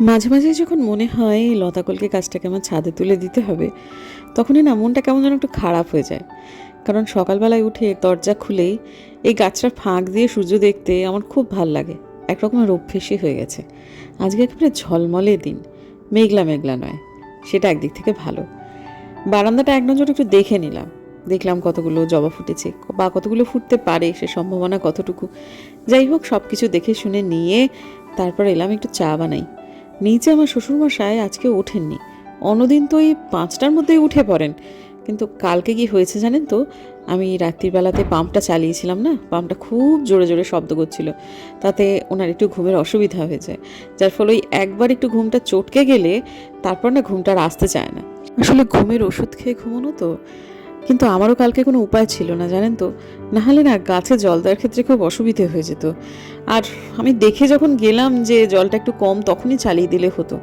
মাঝে মাঝে যখন মনে হয় লতাকলকে কাজটাকে আমার ছাদে তুলে দিতে হবে, তখনই না মনটা কেমন যেন একটু খারাপ হয়ে যায়। কারণ সকালবেলায় উঠে দরজা খুলেই এই গাছটার ফাঁক দিয়ে সূর্য দেখতে আমার খুব ভালো লাগে। একরকমের অভ্যেসই হয়ে গেছে। আজকে একেবারে ঝলমলে দিন। মেঘলা মেঘলা নয়, সেটা একদিক থেকে ভালো। বারান্দাটা এক নজর একটু দেখে নিলাম। দেখলাম কতগুলো জবা ফুটেছে, বা কতগুলো ফুটতে পারে সে সম্ভাবনা কতটুকু। যাই হোক সব কিছু দেখে শুনে নিয়ে তারপর এলাম একটু চা বানাই। নিচে আমার শ্বশুরমশাই আজকে ওঠেননি। অন্যদিন তো এই পাঁচটার মধ্যেই উঠে পড়েন। কিন্তু কালকে কি হয়েছে জানেন তো? আমি রাত্রির বেলাতে পাম্পটা চালিয়েছিলাম না? পাম্পটা খুব জোরে জোরে শব্দ করছিল। তাতে ওনার একটু ঘুমের অসুবিধা হয়ে যায় যার ফলে ওই একবার একটু ঘুমটা চটকে গেলে তারপর না ঘুমটা আর আসতে চায় না। আসলে ঘুমের ওষুধ খেয়ে ঘুমানো তো কিন্তু আমারও কালকে কোনো উপায় ছিল না, জানেন তো। নাহলে না গাছে জল দেওয়ার ক্ষেত্রে খুব অসুবিধে হয়ে যেত। আর আমি দেখে যখন গেলাম যে জলটা একটু কম, তখনই চালিয়ে দিলে হতো।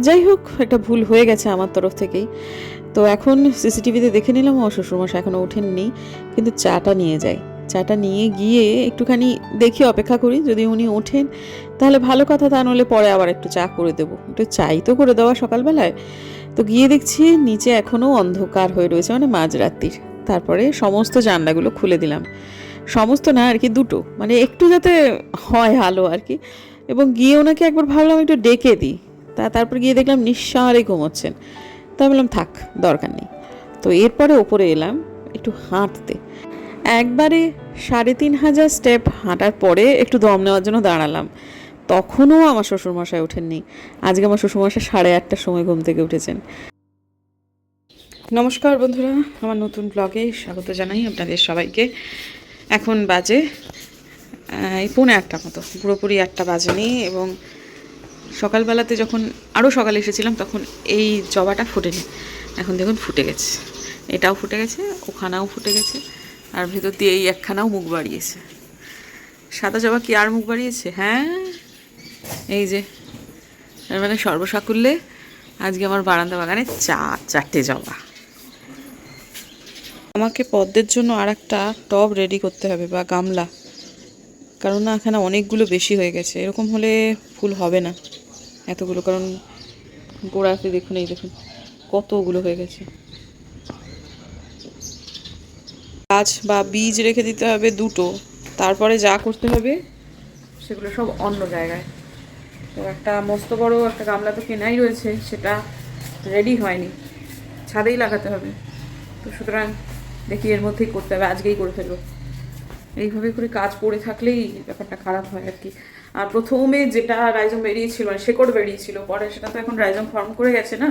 যাই হোক, একটা ভুল হয়ে গেছে আমার তরফ থেকেই। তো এখন সিসিটিভিতে দেখে নিলাম ও শ্বশুরমশাই এখনও ওঠেননি, কিন্তু চাটা নিয়ে যাই। চাটা নিয়ে গিয়ে একটুখানি দেখি, অপেক্ষা করি, যদি উনি ওঠেন, তাহলে ভালো কথা, তা নাহলে পরে আবার একটু চা করে দেবো। একটু চাই তো করে দেওয়া সকালবেলায়। তো গিয়ে দেখছি নিচে এখনও অন্ধকার হয়ে রয়েছে মানে মাঝরাত্রির। তারপরে সমস্ত জানলাগুলো খুলে দিলাম। সমস্ত না, আর কি দুটো। মানে একটু যাতে হয় আলো আর কি। এবং গিয়ে ওনাকে একবার ভাবলাম একটু ডেকে দিই। তা তারপর গিয়ে দেখলাম নিঃসারে ঘুমোচ্ছেন। তা বললাম থাক, দরকার নেই। তো এরপরে ওপরে এলাম একটু হাঁটতে। একবারে সাড়ে তিন হাজার স্টেপ হাঁটার পরে একটু দম নেওয়ার জন্য দাঁড়ালাম। তখনও আমার শ্বশুরমশাই ওঠেননি। আজকে আমার শ্বশুরমশাই সাড়ে আটটার সময় ঘুম থেকে উঠেছেন। নমস্কার বন্ধুরা, আমার নতুন ব্লগে স্বাগত জানাই আপনাদের সবাইকে। এখন বাজে এই পৌনে আটটা মতো। পুরোপুরি আটটা বাজেনি এবং সকালবেলাতে যখন আরও সকালে এসেছিলাম তখন এই জবাটা ফুটেনি। এখন দেখুন ফুটে গেছে। এটাও ফুটে গেছে, ওখানেও ফুটে গেছে, আর ভেতর দিয়ে এই একখানাও মুখ বাড়িয়েছে। সাদা জবা কি আর মুখ বাড়িয়েছে? হ্যাঁ? এই যে তার মানে সর্বসাকুল্যে আজকে আমার বারান্দা বাগানে চা, চারটে জবা। আমাকে পদ্মের জন্য আর একটা টব রেডি করতে হবে বা গামলা। কারণ না, এখানে অনেকগুলো বেশি হয়ে গেছে। এরকম হলে ফুল হবে না এতগুলো। কারণ গোড়াতে দেখুন, এই দেখুন, কতগুলো হয়ে গেছে। গাছ বা বীজ রেখে দিতে হবে দুটো। তারপরে যা করতে হবে, সেগুলো সব অন্য জায়গায়। তো একটা মস্ত বড় একটা গামলা তো কেনাই রয়েছে, সেটা রেডি হয়নি। ছাদেই লাগাতে হবে। তো সুতরাং দেখি এর মধ্যেই করতে হবে, আজকেই করে ফেলব। এইভাবে করে কাজ পড়ে থাকলেই ব্যাপারটা খারাপ হয় আর কি। আর প্রথমে যেটা রাইজম বেরিয়েছিল মানে শেকড় বেরিয়েছিল, পরে সেটা তো এখন রাইজম ফর্ম করে গেছে না,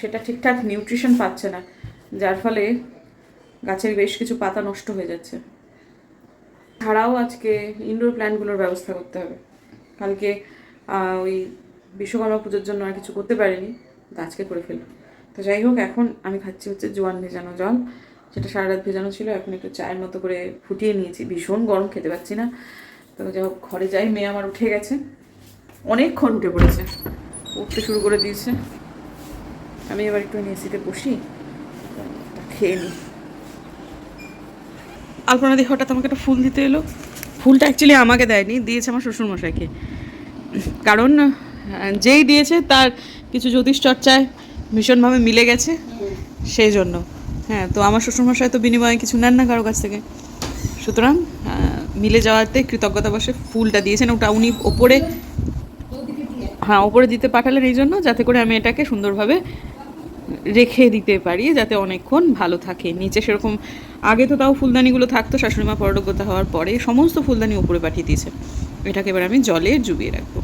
সেটা ঠিকঠাক নিউট্রিশন পাচ্ছে না। যার ফলে গাছের বেশ কিছু পাতা নষ্ট হয়ে যাচ্ছে। ছাড়াও আজকে ইনডোর প্ল্যান্টগুলোর ব্যবস্থা করতে হবে। কালকে ওই বিশ্বকর্মা পুজোর জন্য আর কিছু করতে পারিনি, তো আজকে করে ফেলব তো যাই হোক, এখন আমি খাচ্ছি হচ্ছে জোয়ান ভেজানো জল, যেটা সারা রাত ভেজানো ছিল, এখন একটু চায়ের মতো করে ফুটিয়ে নিয়েছি। ভীষণ গরম, খেতে পাচ্ছি না। তো যাই হোক, ঘরে যাই, মেয়ে আমার উঠে গেছে। অনেকক্ষণ উঠে পড়েছে। উঠতে শুরু করে দিয়েছে। আমি এবার একটু এসিতে বসি খেয়ে নিই। আলপনাদি হঠাৎ আমাকে একটা ফুল দিতে এলো। ফুলটা অ্যাকচুয়ালি আমাকে দেয়নি, দিয়েছে আমার শ্বশুরমশাইকে। কারণ যেই দিয়েছে তার কিছু জ্যোতিষ চর্চায় ভীষণভাবে মিলে গেছে সেই জন্য। হ্যাঁ তো আমার শ্বশুরমশাই তো বিনিময়ে কিছু নেন না কারও কাছ থেকে। সুতরাং মিলে যাওয়াতে কৃতজ্ঞতা বসে ফুলটা দিয়েছেন। ওটা উনি ওপরে হ্যাঁ ওপরে দিতে পাঠালেন এই জন্য যাতে করে আমি এটাকে সুন্দরভাবে রেখে দিতে পারি, যাতে অনেকক্ষণ ভালো থাকে। নিচে সেরকম, আগে তো তাও ফুলদানিগুলো থাকতো, শাশুড়িমা পরলোকগতা হওয়ার পরে সমস্ত ফুলদানি উপরে পাঠিয়ে দিয়েছে এটাকে এবার আমি জলে জুবিয়ে রাখব।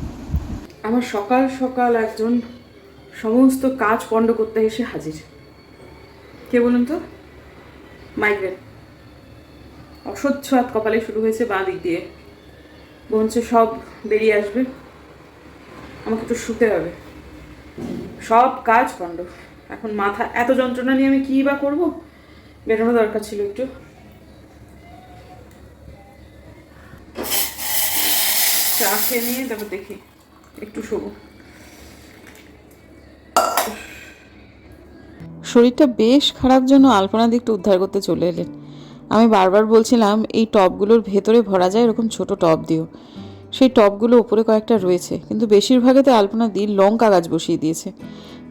আমার সকাল সকাল একজন সমস্ত কাজ পণ্ড করতে এসে হাজির। কে বলুন তো? মাইগ্রেন। অসহ্য হাত কপালে শুরু হয়েছে বাঁ দিক দিয়ে। বলছে সব বেরিয়ে আসবে। আমাকে তো শুতে হবে। সব কাজ পণ্ড। এখন মাথা এত যন্ত্রণা নিয়ে আমি কী বা করব? বেরোনো দরকার ছিল একটু। চা খেয়ে নিয়ে তারপর দেখি। একটু শরীরটা বেশ খারাপ জন্য আলপনা দিকটা উদ্ধার করতে চলে এলেন। আমি বারবার বলছিলাম, এই টবগুলোর ভেতরে ভরা যায় এরকম ছোট টব দিও। সেই টবগুলো উপরে কয়েকটা রয়েছে, কিন্তু বেশিরভাগেতে আলপনা দি লঙ্কা গাছ বসিয়ে দিয়েছে।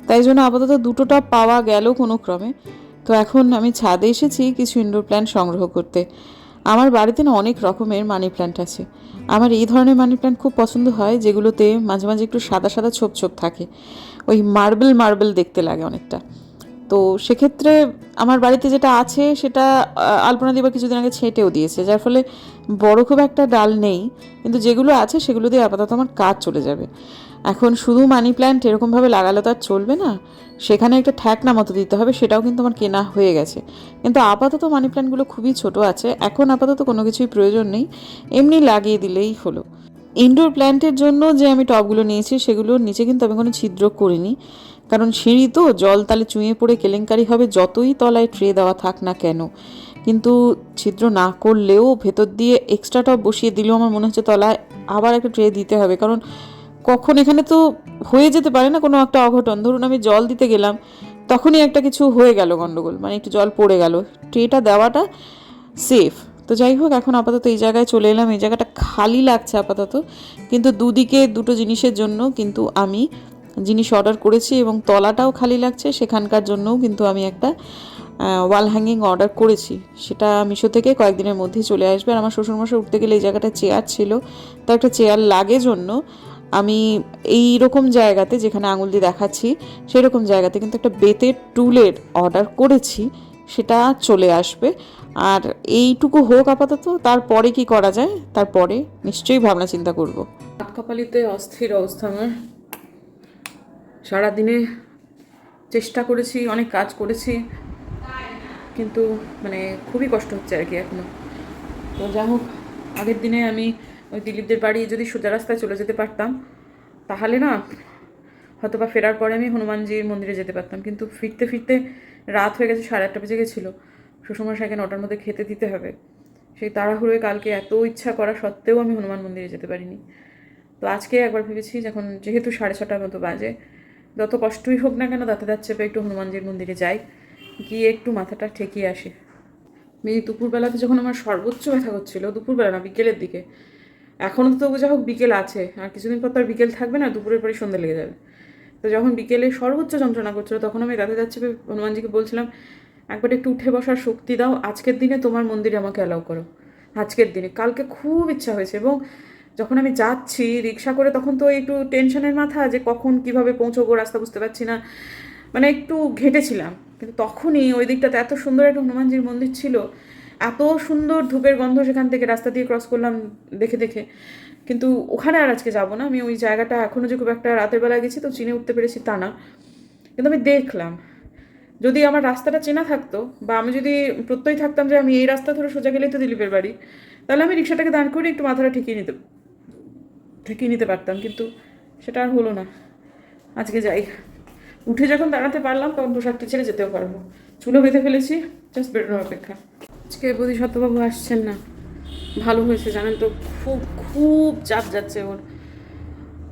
তাই জন্য আপাতত দুটো টব পাওয়া গেল কোনো ক্রমে। তো এখন আমি ছাদে এসেছি কিছু ইনডোর প্ল্যান্ট সংগ্রহ করতে। আমার বাড়িতে না অনেক রকমের মানি প্ল্যান্ট আছে। আমার এই ধরনের মানি প্ল্যান্ট খুব পছন্দ হয়, যেগুলোতে মাঝে মাঝে একটু সাদা সাদা ছোপ ছোপ থাকে। ওই মার্বেল মার্বেল দেখতে লাগে অনেকটা। তো সেক্ষেত্রে আমার বাড়িতে যেটা আছে, সেটা আলপনা দিবার কিছুদিন আগে ছেঁটেও দিয়েছে। যার ফলে বড় খুব একটা ডাল নেই, কিন্তু যেগুলো আছে, সেগুলো দিয়ে আপাতত আমার কাজ চলে যাবে। এখন শুধু মানি প্ল্যান্ট এরকমভাবে লাগালে তো আর চলবে না? সেখানে একটা ঠ্যাকনা মতো দিতে হবে, সেটাও কিন্তু আমার কেনা হয়ে গেছে। কিন্তু আপাতত মানি প্ল্যান্টগুলো খুবই ছোট আছে, এখন আপাতত কোনো কিছুই প্রয়োজন নেই, এমনি লাগিয়ে দিলেই হলো। ইনডোর প্ল্যান্টের জন্য যে আমি টবগুলো নিয়েছি, সেগুলোর নিচে কিন্তু আমি কোনো ছিদ্র করিনি। কারণ সিঁড়ি তো, জল তালে চুঁয়ে পড়ে কেলেঙ্কারি হবে, যতই তলায় ট্রে দেওয়া থাক না কেন। কিন্তু ছিদ্র না করলেও ভেতর দিয়ে এক্সট্রা টপ বসিয়ে দিলেও আমার মনে হচ্ছে তলায় আবার একটা ট্রে দিতে হবে। কারণ কখন এখানে তো হয়ে যেতে পারে না কোনো একটা অঘটন। ধরুন আমি জল দিতে গেলাম, তখনই একটা কিছু হয়ে গেল গন্ডগোল মানে একটু জল পড়ে গেল। ট্রেটা দেওয়াটা সেফ তো যাই হোক, এখন আপাতত এই জায়গায় চলে এলাম, এই জায়গাটা খালি লাগছে আপাতত। কিন্তু দুদিকে দুটো জিনিসের জন্য কিন্তু আমি জিনিস অর্ডার করেছি এবং তলাটাও খালি লাগছে, সেখানকার জন্যও কিন্তু আমি একটা ওয়াল হ্যাঙ্গিং অর্ডার করেছি। সেটা মিশো থেকে কয়েকদিনের মধ্যেই চলে আসবে। আর আমার শ্বশুরমশাই উঠতে গেলে এই জায়গাটা চেয়ার ছিল তো একটা চেয়ার লাগে জন্য। আমি এই রকম জায়গাতে যেখানে আঙুল দিয়ে দেখাচ্ছি সেই রকম জায়গাতে কিন্তু একটা বেতের টুলের অর্ডার করেছি, সেটা চলে আসবে। আর এইটুকু হোক আপাতত, তারপরে কি করা যায়, তারপরে নিশ্চয়ই ভাবনা চিন্তা করব। কপালিতে অস্থির অবস্থা আমার। সারাদিনে চেষ্টা করেছি, অনেক কাজ করেছি, কিন্তু মানে খুবই কষ্ট হচ্ছে আর কি এখনও। তো যা হোক, আগের দিনে আমি ওই দিলীপদের বাড়ি যদি সোজা রাস্তায় চলে যেতে পারতাম, তাহলে না হয়তো বা ফেরার পরে আমি হনুমানজির মন্দিরে যেতে পারতাম। কিন্তু ফিরতে ফিরতে রাত হয়ে গেছে, সাড়ে আটটা বেজে গেছিল। শ্বশুরমশাইকে নটার মধ্যে খেতে দিতে হবে। সেই তাড়াহুড়োয় কালকে এত ইচ্ছা করা সত্ত্বেও আমি হনুমান মন্দিরে যেতে পারিনি। তো আজকে একবার ভেবেছি, যখন যেহেতু সাড়ে ছটার মতো বাজে, যত কষ্টই হোক না কেন দাঁতে দাঁত চেপে একটু হনুমানজির মন্দিরে যাই, গিয়ে একটু মাথাটা ঠেকিয়ে আসি। মেয়ে দুপুরবেলাতে যখন আমার সর্বোচ্চ ব্যথা করছিল, দুপুরবেলা না, বিকেলের দিকে এখনও তো যা হোক বিকেল আছে, আর কিছুদিন পর তো আর বিকেল থাকবে না, দুপুরের পরে সন্ধ্যে লেগে যাবে। তো যখন বিকেলে সর্বোচ্চ যন্ত্রণা করছিল, তখন আমি দাঁতে যাচ্ছি হনুমানজিকে বলছিলাম, একবার একটু উঠে বসার শক্তি দাও, আজকের দিনে তোমার মন্দিরে আমাকে অ্যালাউ করো। আজকের দিনে। কালকে খুব ইচ্ছা হয়েছে এবং যখন আমি যাচ্ছি রিক্সা করে, তখন তো একটু টেনশনের মাথা যে কখন কীভাবে পৌঁছবো রাস্তা বুঝতে পারছি না। মানে একটু ঘেঁটেছিলাম। কিন্তু তখনই ওই দিকটাতে এত সুন্দর একটা হনুমানজির মন্দির ছিল এত সুন্দর ধূপের গন্ধ সেখান থেকে রাস্তা দিয়ে ক্রস করলাম দেখে দেখে। কিন্তু ওখানে আর আজকে যাব না। আমি ওই জায়গাটা এখনও যে খুব একটা রাতের বেলা গেছি, তো চিনে উঠতে পেরেছি তা না। কিন্তু আমি দেখলাম। যদি আমার রাস্তাটা চেনা থাকতো বা আমি যদি প্রত্যয় থাকতাম যে আমি এই রাস্তা ধরে সোজা গেলেই তো দিলীপের বাড়ি, তাহলে আমি রিক্সাটাকে দাঁড় করে একটু মাথাটা ঠেকিয়ে নিতে ঠেকিয়ে নিতে পারতাম। কিন্তু সেটা আর হলো না। আজকে যাই। উঠে যখন দাঁড়াতে পারলাম, তখন পোশাকটি ছেড়ে যেতেও পারব। চুলো বেঁধে ফেলেছি জাস্ট বেরোনোর অপেক্ষা। আজকে বোধিসত্ত্ববাবু আসছেন না। ভালো হয়েছে, জানেন তো, খুব খুব চাপ যাচ্ছে ওর।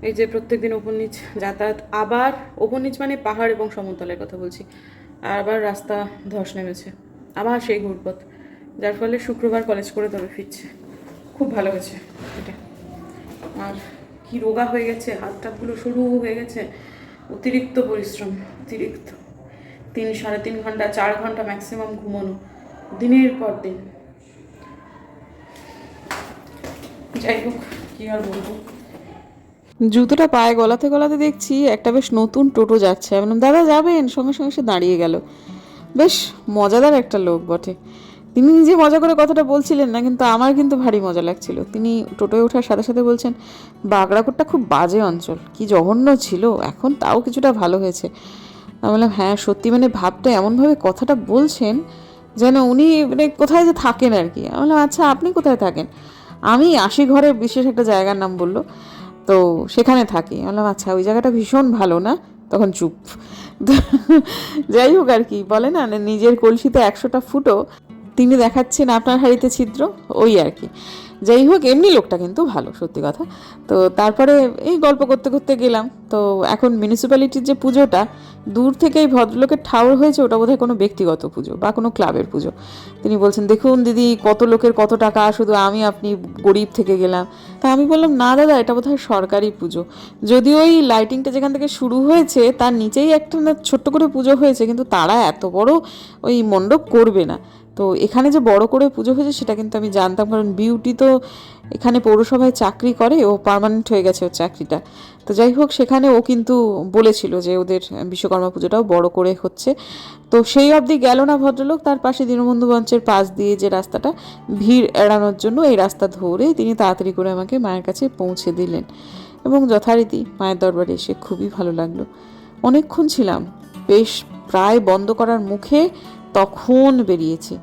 এই যে প্রত্যেক দিন ওপর নিচ যাতায়াত, আবার ওপর নিচ মানে পাহাড় এবং সমতলের কথা বলছি, আর আবার রাস্তা ধস নেমেছে, আবার সেই ঘুরপথ যার ফলে শুক্রবার কলেজ করে তবে ফিরছে। খুব ভালো হয়েছে এটা। আর কি রোগা হয়ে গেছে হাত টাতগুলো সরু হয়ে গেছে, অতিরিক্ত পরিশ্রম, অতিরিক্ত। তিন, সাড়ে তিন ঘণ্টা, চার ঘণ্টা ম্যাক্সিমাম ঘুমানো। দিনের পর দিন। যাই হোক, কি আর বলব। জুতোটা পায়ে গলাতে গলাতে দেখছি একটা বেশ নতুন টোটো যাচ্ছে। আমি দাদা, যাবেন? সঙ্গে সঙ্গে সে দাঁড়িয়ে গেল। বেশ মজাদার একটা লোক বটে। তিনি নিজে মজা করে কথাটা বলছিলেন না, কিন্তু আমার কিন্তু ভারী মজা লাগছিল। তিনি টোটোয় ওঠার সাথে সাথে বলছেন, বাগড়াকোটটা খুব বাজে অঞ্চল। কি জঘন্য ছিল। এখন তাও কিছুটা ভালো হয়েছে। আমি বললাম হ্যাঁ সত্যি মানে ভাবটা এমনভাবে কথাটা বলছেন যেন উনি মানে কোথায় যে থাকেন আর কি। আমি বললাম আচ্ছা আপনি কোথায় থাকেন? আমি আশি ঘরের বিশেষ একটা জায়গার নাম বলল, তো সেখানে থাকি। আমি বললাম আচ্ছা ওই জায়গাটা ভীষণ ভালো না? তখন চুপ। যাই হোক আর কি, বলে না নিজের কলসিতে একশোটা ফুটো, তিনি দেখাচ্ছেন আপনার হাড়িতে ছিদ্র, ওই আর কি। যাই হোক, এমনি লোকটা কিন্তু ভালো, সত্যি কথা। তো তারপরে এই গল্প করতে করতে গেলাম। তো এখন মিউনিসিপ্যালিটির যে পুজোটা দূর থেকে এই ভদ্রলোকের ঠাউর হয়েছে, ওটা বোধহয় কোনো ব্যক্তিগত পুজো বা কোনো ক্লাবের পুজো। তিনি বলছেন, দেখুন দিদি, কত লোকের কত টাকা, শুধু আমি আপনি গরিব থেকে গেলাম। তা আমি বললাম, না দাদা, এটা বোধহয় সরকারি পুজো। যদিও ওই লাইটিংটা যেখান থেকে শুরু হয়েছে, তার নিচেই একটা ছোট্ট করে পুজো হয়েছে, কিন্তু তারা এত বড় ওই মণ্ডপ করবে না। তো এখানে যে বড় করে পুজো হয়েছে সেটা কিন্তু আমি জানতাম, কারণ বিউটি তো এখানে পৌরসভায় চাকরি করে, ও পার্মানেন্ট হয়ে গেছে ওর চাকরিটা। তো যাই হোক, সেখানে ও কিন্তু বলেছিল যে ওদের বিশ্বকর্মা পুজোটাও বড় করে হচ্ছে। তো সেই অবধি গেল না ভদ্রলোক, তার পাশে দীনবন্ধু মঞ্চের পাশ দিয়ে যে রাস্তাটা, ভিড় এড়ানোর জন্য এই রাস্তা ধরে তিনি তাড়াতাড়ি করে আমাকে মায়ের কাছে পৌঁছে দিলেন। এবং যথারীতি মায়ের দরবারে এসে খুবই ভালো লাগল। অনেকক্ষণ ছিলাম, বেশ প্রায় বন্ধ করার মুখে তখন বেরিয়েছি।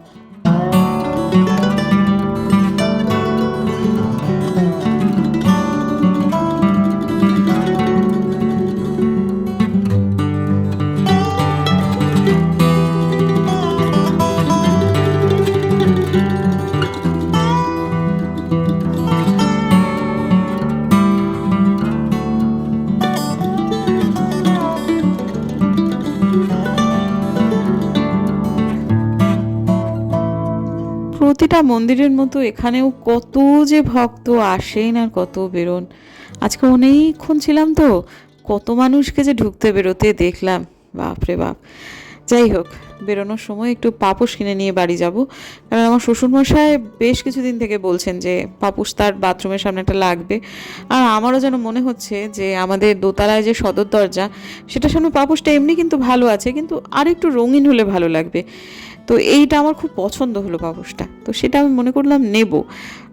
প্রতিটা মন্দিরের মতো এখানেও কত যে ভক্ত আসেন আর কত বেরোন। আজকে অনেকক্ষণ ছিলাম তো, কত মানুষকে যে ঢুকতে বেরোতে দেখলাম। বাপরে বাপ। যাই হোক, বেরোনোর সময় একটু পাপোশ কিনে নিয়ে বাড়ি যাব। কারণ আমার শ্বশুরমশাই বেশ কিছুদিন থেকে বলছেন যে পাপুস তার বাথরুমের সামনে একটা লাগবে। আর আমারও যেন মনে হচ্ছে যে আমাদের দোতলায় যে সদর দরজা, সেটার সামনে পাপুসটা এমনি কিন্তু ভালো আছে, কিন্তু আর একটু রঙিন হলে ভালো লাগবে। তো এইটা আমার খুব পছন্দ হলো পাপোশটা তো সেটা আমি মনে করলাম নেব।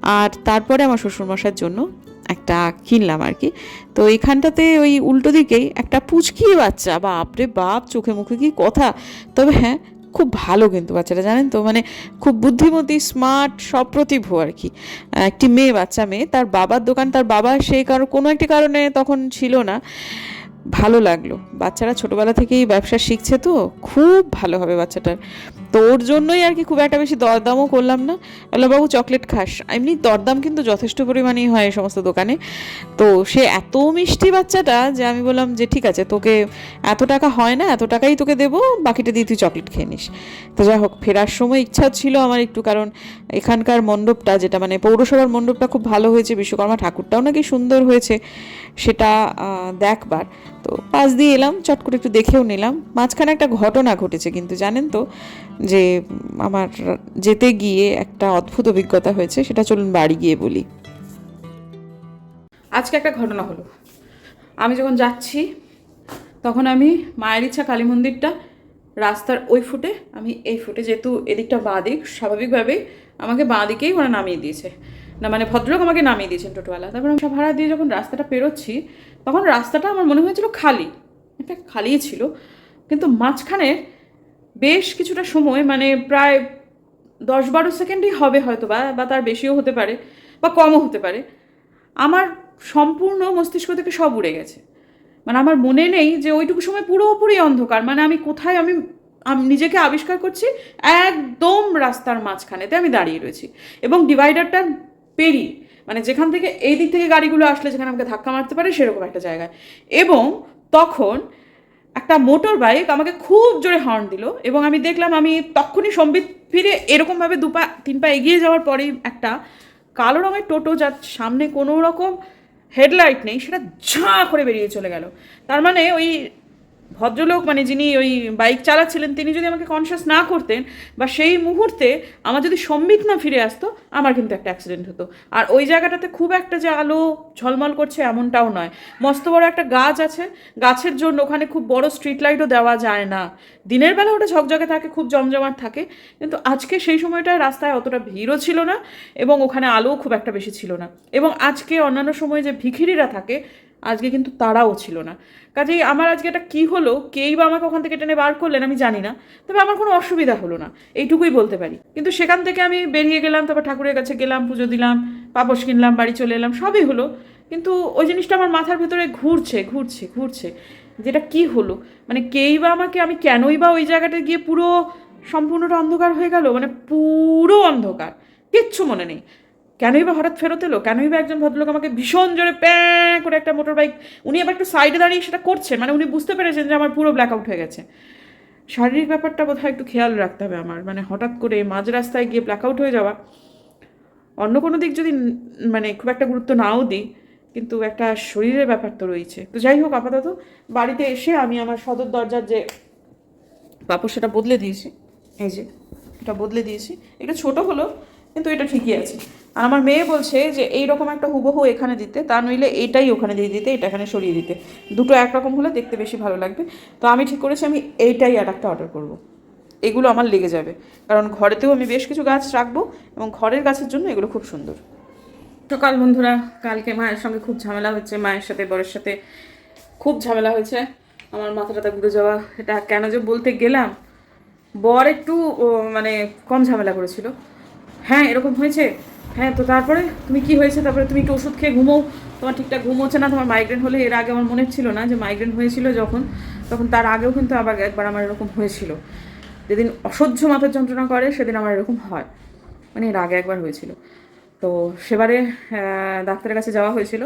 আর তারপরে আমার শ্বশুরমশার জন্য একটা কিনলাম আর কি। তো এখানটাতে ওই উল্টো দিকেই একটা পুচকি বাচ্চা, বাপরে বাপ, চোখে মুখে কি কথা? তবে হ্যাঁ খুব ভালো কিন্তু বাচ্চাটা, জানেন তো? মানে খুব বুদ্ধিমতী স্মার্ট সপ্রতিভ আর কি। একটি মেয়ে বাচ্চা, মেয়ে। তার বাবার দোকান, তার বাবা সেই কারও, কোনো একটি কারণে তখন ছিল না। ভালো লাগল। বাচ্চারা ছোটবেলা থেকেই ব্যবসা শিখছে তো, খুব ভালো হবে বাচ্চাটার। তো ওর জন্যই আর কি খুব একটা বেশি দরদামও করলাম না। বললাম বাবু চকলেট খাস। এমনি দরদাম কিন্তু যথেষ্ট পরিমাণেই হয় এই সমস্ত দোকানে। তো সে এত মিষ্টি বাচ্চাটা যে আমি বললাম যে ঠিক আছে, তোকে এত টাকা হয় না, এত টাকাই তোকে দেবো, বাকিটা দিয়ে তুই চকলেট খেয়ে নিস। তো যাই হোক, ফেরার সময় ইচ্ছা ছিল আমার একটু, কারণ এখানকার মণ্ডপটা যেটা মানে পৌরসভার মণ্ডপটা খুব ভালো হয়েছে, বিশ্বকর্মা ঠাকুরটাও নাকি সুন্দর হয়েছে। সেটা দেখবার। তো পাশ দিয়ে এলাম, চট করে একটু দেখেও নিলাম। মাঝখানে একটা ঘটনা ঘটেছে কিন্তু, জানেন তো? যে, আমার যেতে গিয়ে একটা অদ্ভুত অভিজ্ঞতা হয়েছে, সেটা চলুন বাড়ি গিয়ে বলি। আজকে একটা ঘটনা হলো। আমি যখন যাচ্ছি, তখন আমি মায়ের ইচ্ছা কালী মন্দিরটা রাস্তার ওই ফুটে, আমি এই ফুটে, যেহেতু এদিকটা বাঁ দিক, স্বাভাবিকভাবেই আমাকে বাঁ দিকেই ওরা নামিয়ে দিয়েছে। না মানে ভদ্রলোক আমাকে নামিয়ে দিয়েছেন টোটোওয়ালা। তারপর আমি ভাড়া দিয়ে যখন রাস্তাটা পেরোচ্ছি, তখন রাস্তাটা আমার মনে হয়েছিল খালি। এটা খালিই ছিল। কিন্তু মাঝখানে বেশ কিছুটা সময় মানে প্রায় দশ বারো সেকেন্ডই হবে হয়তো বা বা তার বেশিও হতে পারে, বা কমও হতে পারে। আমার সম্পূর্ণ মস্তিষ্ক থেকে সব উড়ে গেছে। মানে আমার মনে নেই যে ওইটুকু সময় পুরোপুরি অন্ধকার। মানে আমি কোথায়, আমি আমি নিজেকে আবিষ্কার করছি একদম রাস্তার মাঝখানেতে আমি দাঁড়িয়ে রয়েছি। এবং ডিভাইডারটা পেরিয়ে মানে যেখান থেকে এই দিক থেকে গাড়িগুলো আসলে যেখানে আমাকে ধাক্কা মারতে পারে সেরকম একটা জায়গায়। এবং তখন একটা মোটর বাইক আমাকে খুব জোরে হর্ন দিল এবং আমি দেখলাম আমি তখনই সম্বিত ফিরে এরকমভাবে দু পা, তিন পা এগিয়ে যাওয়ার পরেই একটা কালো রঙের টোটো যার সামনে কোনো রকম হেডলাইট নেই, সেটা ঝাঁ করে বেরিয়ে চলে গেল। তার মানে ওই ভদ্রলোক মানে যিনি ওই বাইক চালাচ্ছিলেন, তিনি যদি আমাকে কনসিয়াস না করতেন বা সেই মুহূর্তে আমার যদি সম্বিত না ফিরে আসতো, আমার কিন্তু একটা অ্যাক্সিডেন্ট হতো। আর ওই জায়গাটাতে খুব একটা যে আলো ঝলমল করছে এমনটাও নয়। মস্ত বড় একটা গাছ আছে, গাছের জন্য ওখানে খুব বড় স্ট্রিট লাইটও দেওয়া যায় না। দিনের বেলা ওটা ঝকঝকে থাকে, খুব জমজমাট থাকে, কিন্তু আজকে সেই সময়টায় রাস্তায় অতটা ভিড়ও ছিল না এবং ওখানে আলোও খুব একটা বেশি ছিল না। এবং আজকে অন্যান্য সময় যে ভিখিরিরা থাকে আজকে কিন্তু তারাও ছিল না। কাজেই আমার আজকে এটা কী হলো, কেই বা আমাকে ওখান থেকে টেনে বার করলেন আমি জানি না, তবে আমার কোনো অসুবিধা হলো না, এইটুকুই বলতে পারি। কিন্তু সেখান থেকে আমি বেরিয়ে গেলাম, তারপর ঠাকুরের কাছে গেলাম, পুজো দিলাম পাপস কিনলাম, বাড়ি চলে এলাম, সবই হলো। কিন্তু ওই জিনিসটা আমার মাথার ভেতরে ঘুরছে ঘুরছে ঘুরছে, যেটা কি হলো? মানে কেই বা আমাকে, আমি কেনই বা ওই জায়গাটা গিয়ে পুরো সম্পূর্ণটা অন্ধকার হয়ে গেল? মানে পুরো অন্ধকার, কিচ্ছু মনে নেই। কেনই বা হঠাৎ ফেরত এলো? কেনই বা একজন ভদ্রলোক আমাকে ভীষণ জোরে প্যাঁ করে একটা মোটর বাইক উনি আবার একটু সাইডে দাঁড়িয়ে সেটা করছেন মানে উনি বুঝতে পেরেছেন যে আমার পুরো ব্ল্যাক আউট হয়ে গেছে। শারীরিক ব্যাপারটা বোধহয় একটু খেয়াল রাখতে হবে আমার মানে হঠাৎ করে মাঝ রাস্তায় গিয়ে ব্ল্যাক আউট হয়ে যাওয়া। অন্য কোনো দিক যদি মানে খুব একটা গুরুত্ব নাও দিই, কিন্তু একটা শরীরের ব্যাপার তো রয়েছে। তো যাই হোক, আপাতত বাড়িতে এসে আমি আমার সদর দরজার যে পাপড় সেটা বদলে দিয়েছি। এই যে, এটা বদলে দিয়েছি। এটা ছোট হলো কিন্তু এটা ঠিকই আছে। আর আমার মেয়ে বলছে যে এই রকম একটা হুবহু এখানে দিতে, তা নইলে এইটাই ওখানে দিয়ে দিতে, এটা এখানে সরিয়ে দিতে। দুটো একরকম হলে দেখতে বেশি ভালো লাগবে। তো আমি ঠিক করেছি, আমি এইটাই আর একটা অর্ডার করব। এগুলো আমার লেগে যাবে। কারণ ঘরেতেও আমি বেশ কিছু গাছ রাখব এবং ঘরের গাছের জন্য এগুলো খুব সুন্দর। সকাল বন্ধুরা, কালকে মায়ের সঙ্গে খুব ঝামেলা হচ্ছে মায়ের সাথে, বরের সাথে খুব ঝামেলা হয়েছে। আমার মাথা টাথা ঘুরে যাওয়া, এটা কেন যে বলতে গেলাম, বর একটু মানে কম ঝামেলা করেছিল। হ্যাঁ এরকম হয়েছে? হ্যাঁ তো তারপরে তুমি কি হয়েছে? তারপরে তুমি একটু ওষুধ খেয়ে ঘুমো তোমার ঠিকঠাক ঘুম হচ্ছে না? তোমার মাইগ্রেন হলে এর আগে আমার মনে ছিল না যে মাইগ্রেন হয়েছিল যখন। তখন তার আগেও কিন্তু আবার একবার আমার এরকম হয়েছিল। যেদিন অসহ্য মাথার যন্ত্রণা করে, সেদিন আমার এরকম হয়। মানে এর আগে একবার হয়েছিল। তো সেবারে ডাক্তারের কাছে যাওয়া হয়েছিল।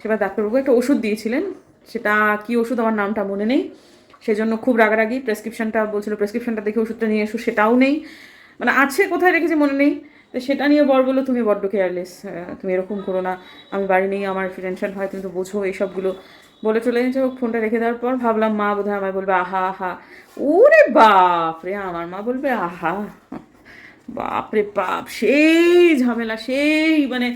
সেবার ডাক্তারবাবু একটা ওষুধ দিয়েছিলেন। সেটা কি ওষুধ আমার নামটা মনে নেই। সেই জন্য খুব রাগারাগি। প্রেসক্রিপশনটা বলছিল, প্রেসক্রিপশনটা দেখে ওষুধটা নিয়ে এসো, সেটাও নেই। মানে আছে, কোথায় রেখেছি মনে নেই। তো সেটা নিয়ে বর বলল, তুমি বড্ড কেয়ারলেস তুমি এরকম করো না। আমি বাড়ি নেই, আমার টেনশন হয়, তুমি তো বোঝো এইসবগুলো। বলে চলে গেছে হোক ফোনটা রেখে দেওয়ার পর ভাবলাম, মা বোধহয় আমায় বলবে, আহা আহা। ওরে বাপ রে, আমার মা বলবে, আহা। বাপরে বাপ, সেই ঝামেলা, সেই মানে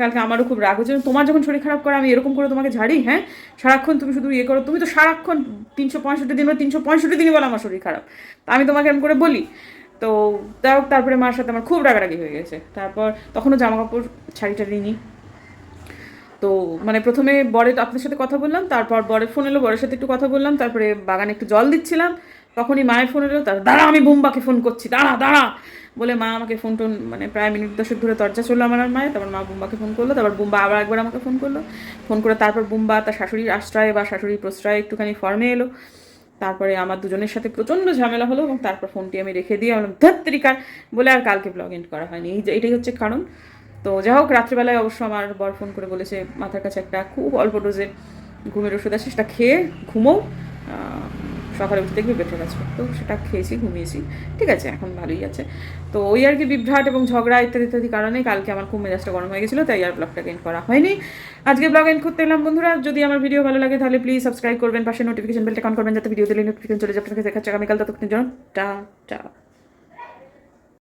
কালকে আমারও খুব রাগ হচ্ছে তোমার যখন শরীর খারাপ করে, আমি এরকম করে তোমাকে ঝাড়ি হ্যাঁ? সারাক্ষণ তুমি শুধু ইয়ে করো, তুমি তো সারাক্ষণ তিনশো পঁয়ষট্টি দিন বা তিনশো পঁয়ষট্টি দিনই বলো আমার শরীর খারাপ। তা আমি তোমাকে এরকম করে বলি তো যাই হোক, তারপরে মার সাথে আমার খুব রাগারাগি হয়ে গেছে। তারপর তখনও জামা কাপড় ছাড়ি টাড়ি নিই। তো মানে প্রথমে বরের আপনার সাথে কথা বললাম, তারপর বরের ফোন এলো, বরের সাথে একটু কথা বললাম, তারপরে বাগানে একটু জল দিচ্ছিলাম, তখনই মায়ের ফোন এলো তার দাঁড়া, আমি বুম্বাকে ফোন করছি, দাঁড়া দাঁড়া! বলে মা আমাকে ফোন টোন মানে প্রায় মিনিট দশেক ধরে দরজা চলল আমার মায়ের, তারপর মা বুম্বাকে ফোন করল, তারপর বুম্বা আবার একবার আমাকে ফোন করল। ফোন করে তারপর বুম্বা তার শাশুড়ির আশ্রয় বা শাশুড়ির প্রশ্রয় একটুখানি ফর্মে এলো। তারপরে আমার দুজনের সাথে প্রচণ্ড ঝামেলা হলো এবং তারপর ফোনটি আমি রেখে দিয়ে আমার ধত্রিকার বলে আর কালকে ব্লগ এন্ড করা হয়নি। এই যে, এটাই হচ্ছে কারণ। তো যাই হোক, রাত্রিবেলায় অবশ্য আমার বর ফোন করে বলেছে, মাথার কাছে একটা খুব অল্প ডোজের ঘুমের ওষুধ আছে, সেটা খেয়ে ঘুমো। সকালে উঠে দেখবি বেঁচে গেছে তো সেটা খেয়েছি, ঘুমিয়েছি। ঠিক আছে, এখন ভালোই আছে। তো ওই আর কি বিভ্রাট এবং ঝগড়া ইত্যাদি ইত্যাদি কারণে কালকে আমার খুব মেজাজটা গরম হয়ে গেছিল, তাই আর ব্লগটা এন্ড করা হয়নি। আজকে ব্লগ এন্ড করতে এলাম, বন্ধুরা। যদি আমার ভিডিও ভালো লাগে তাহলে প্লিজ সাবস্ক্রাইব করবেন, পাশে নোটিফিকেশন বেলটা অন করবেন, যাতে ভিডিও দিলে নোটিফিকেশন চলে যাবে আপনাকে দেখাচ্ছে আগামীকাল, ততক্ষণের জন্য টা টা